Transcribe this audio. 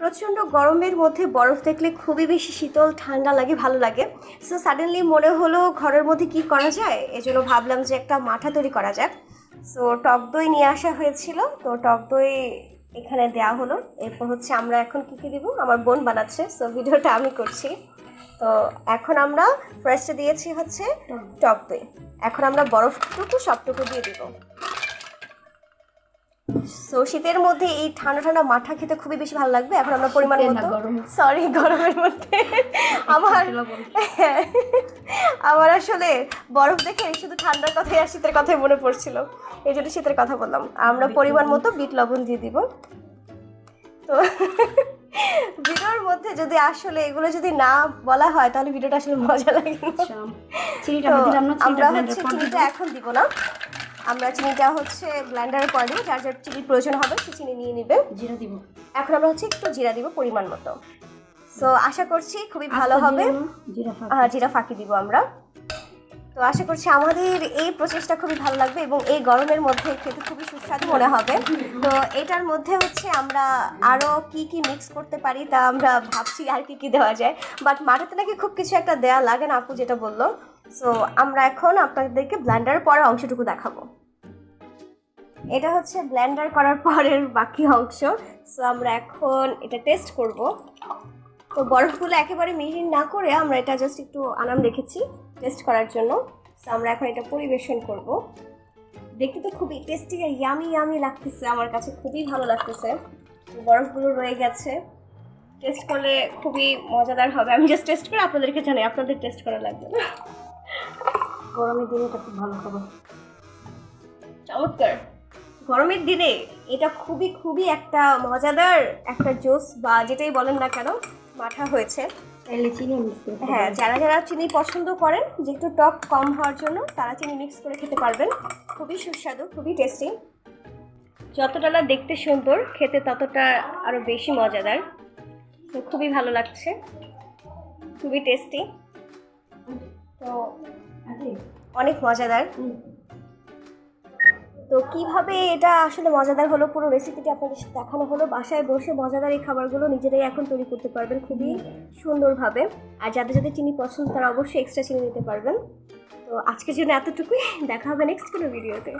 প্রচণ্ড গরমের মধ্যে বরফ দেখলে খুবই বেশি শীতল ঠান্ডা লাগে ভালো লাগে। সো সাডেনলি মনে হলো ঘরের মধ্যে কি করা যায়? এজন্য ভাবলাম যে একটা মাঠা তৈরি করা যাক। সো টক দই নিয়ে আসা হয়েছিল। তো টক দই এখানে দেওয়া হলো। এরপর হচ্ছে আমরা এখন কী কী দিব? আমার বোন বানাচ্ছে। সো ভিডিওটা আমি করছি। তো এখন আমরা ফার্স্টে দিয়েছি হচ্ছে টক দই। এখন আমরা বরফটুকু সবটুকু দিয়ে দিব। সো শীতের মধ্যে এই ঠান্ডা ঠান্ডা মাঠা খেতে খুবই বেশি ভালো লাগবে। এখন আমরা পরিমাণ মতো সরি গরমের মধ্যে। আমার হ্যাঁ, আমার আসলে বরফ দেখে শুধু ঠান্ডার কথাই আর শীতের কথাই মনে পড়ছিল। এই জন্য শীতের কথা বললাম। আমরা পরিমাণ মতো বিট লবণ দিয়ে দিব। তো ভিডিওর মধ্যে যদি আসলে এগুলো যদি না বলা হয় তাহলে ভিডিওটা আসলে মজা লাগে আচ্ছা, আমরা হচ্ছে চিনিটা এখন দিব না। আমরা চিনিটা হচ্ছে ব্লেন্ডারে করে দেবো যার যার চিনির প্রয়োজন হবে সে চিনি নিয়ে নেবে। জিরা দিব। এখন আমরা হচ্ছে একটু জিরা দিব পরিমাণ মতো। সো আশা করছি খুবই ভালো হবে। জিরা ফাঁকি দিব আমরা। তো আশা করছি আমাদের এই প্রচেষ্টা খুবই ভালো লাগবে এবং এই গরমের মধ্যে খেতে খুবই সুস্বাদু মনে হবে। তো এটার মধ্যে হচ্ছে আমরা আরও কি কি মিক্স করতে পারি তা আমরা ভাবছি আর কি কি দেওয়া যায়। বাট মাঠেতে নাকি খুব কিছু একটা দেওয়া লাগে না আপু যেটা বলল। সো আমরা এখন আপনাদেরকে ব্ল্যান্ডারের পরের অংশটুকু দেখাবো। এটা হচ্ছে ব্ল্যান্ডার করার পরের বাকি অংশ। সো আমরা এখন এটা টেস্ট করব। তো বরফগুলো একেবারে মিহিন না করে আমরা এটা জাস্ট একটু আনাম রেখেছি টেস্ট করার জন্য। তো আমরা এখন এটা পরিবেশন করব। দেখতে তো খুবই টেস্টি আর ইয়ামি ইয়ামি লাগতেছে আমার কাছে খুবই ভালো লাগতেছে। বরফগুলো রয়ে গেছে। টেস্ট করলে খুবই মজাদার হবে। আমি জাস্ট টেস্ট করে আপনাদেরকে জানাই আপনাদের টেস্ট করা লাগবে না। গরমের দিনে এটা খুব ভালো খাবার। চমৎকার। গরমের দিনে এটা খুবই খুবই একটা মজাদার একটা জুস বা যেটাই বলেন না কেন মাঠা হয়েছে। হ্যাঁ যারা যারা চিনি পছন্দ করেন যে একটু টক কম হওয়ার জন্য তারা চিনি মিক্স করে খেতে পারবেন। খুবই সুস্বাদু খুবই টেস্টি যতটা না দেখতে সুন্দর খেতে ততটা আরও বেশি মজাদার। তো খুবই ভালো লাগছে। খুবই টেস্টি তো অনেক মজাদার। তো কীভাবে এটা আসলে মজাদার হলো? পুরো রেসিপিটি আপনাদের সাথে দেখানো হলো। বাসায় বসে মজাদার এই খাবারগুলো নিজেরাই এখন তৈরি করতে পারবেন খুবই সুন্দরভাবে। আর যাদের যাদের চিনি পছন্দ, তারা অবশ্যই এক্সট্রা চিনি নিতে পারবেন। তো আজকের জন্য এতটুকুই। দেখা হবে নেক্সট কোনো ভিডিওতে